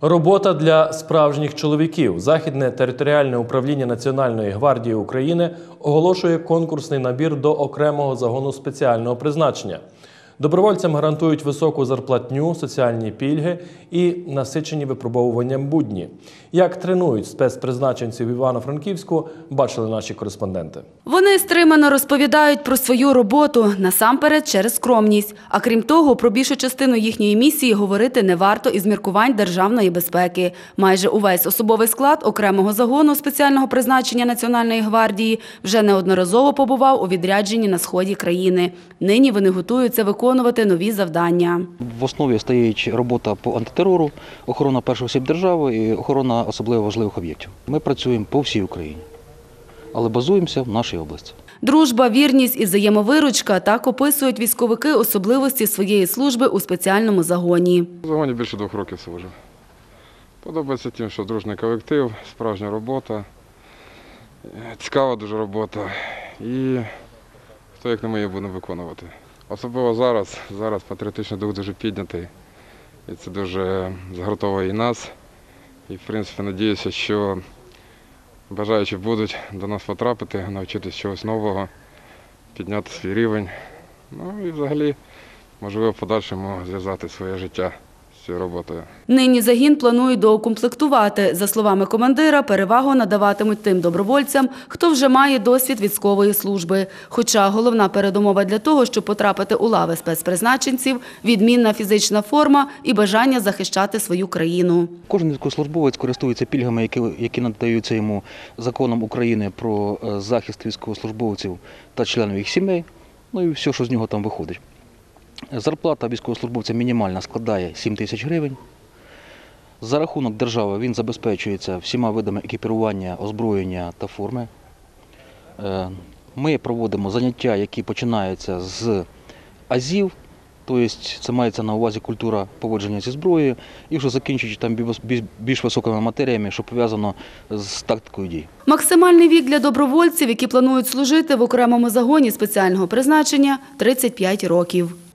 Робота для справжніх чоловіків. Західне територіальне управління Національної гвардії України оголошує конкурсний набір до окремого загону спеціального призначення. Добровольцям гарантують високу зарплатню, соціальні пільги і насичені випробовуванням будні. Як тренують спецпризначенців Івано-Франківську, бачили наші кореспонденти. Вони стримано розповідають про свою роботу, насамперед через скромність. А крім того, про більшу частину їхньої місії говорити не варто із міркувань державної безпеки. Майже увесь особовий склад окремого загону спеціального призначення Національної гвардії вже неодноразово побував у відрядженні на сході країни. Нині вони готуються виконувати нові завдання. В основі стоїть робота по антитерору, охорона перших осіб держави і охорона особливо важливих об'єктів. Ми працюємо по всій Україні, але базуємося в нашій області. Дружба, вірність і взаємовиручка так описують військовики особливості своєї служби у спеціальному загоні. В загоні більше двох років служив. Подобається тим, що дружний колектив, справжня робота, цікава дуже робота. І хто як не ми її будемо виконувати. Особливо зараз, зараз патріотичний дух дуже піднятий. І це дуже згуртовує і нас. І в принципі надіюся, що бажаючі будуть до нас потрапити, навчитись чогось нового, підняти свій рівень. Ну і взагалі, можливо, в подальшому зв'язати своє життя цією роботою. Нині загін планують доукомплектувати. За словами командира, перевагу надаватимуть тим добровольцям, хто вже має досвід військової служби. Хоча головна передумова для того, щоб потрапити у лави спецпризначенців – відмінна фізична форма і бажання захищати свою країну. Кожен військовослужбовець користується пільгами, які, які надаються йому законом України про е, захист військовослужбовців та членів їх сімей, ну і все, що з нього там виходить. Зарплата військовослужбовця мінімальна складає 7 тисяч гривень. За рахунок держави він забезпечується всіма видами екіпірування, озброєння та форми. Е, Ми проводимо заняття, які починаються з азів, тобто це мається на увазі культура поводження зі зброєю, і вже закінчуючи там більш- високими матеріями, що пов'язано з тактикою дій. Максимальний вік для добровольців, які планують служити в окремому загоні спеціального призначення – 35 років.